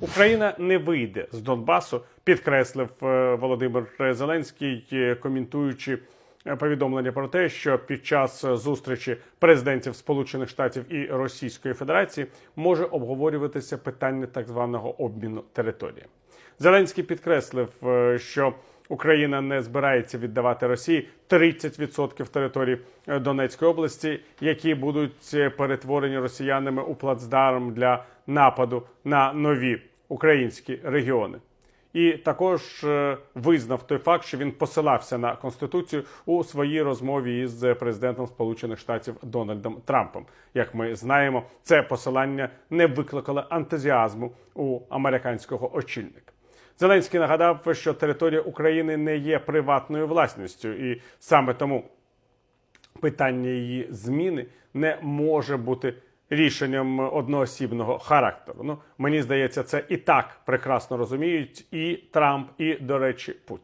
Україна не вийде з Донбасу, підкреслив е, Володимир Зеленський, е, коментуючи е, повідомлення про те, що під час зустрічі президентів Сполучених Штатів і Російської Федерації може обговорюватися питання так званого обміну території. Зеленський підкреслив, що Україна не збирається віддавати Росії 30% території Донецької області, які будуть перетворені росіянами у плацдарм для нападу на нові українські регіони. І також е, визнав той факт, що він посилався на конституцію у своїй розмові із президентом Сполучених Штатів Дональдом Трампом. Як ми знаємо, це посилання не викликало ентузіазму у американського очільника. Зеленський нагадав, що територія України не є приватною власністю, і саме тому питання її зміни не може бути рішенням одноосібного характеру. Ну мені здається, це і так прекрасно розуміють і Трамп, і, до речі, Путін.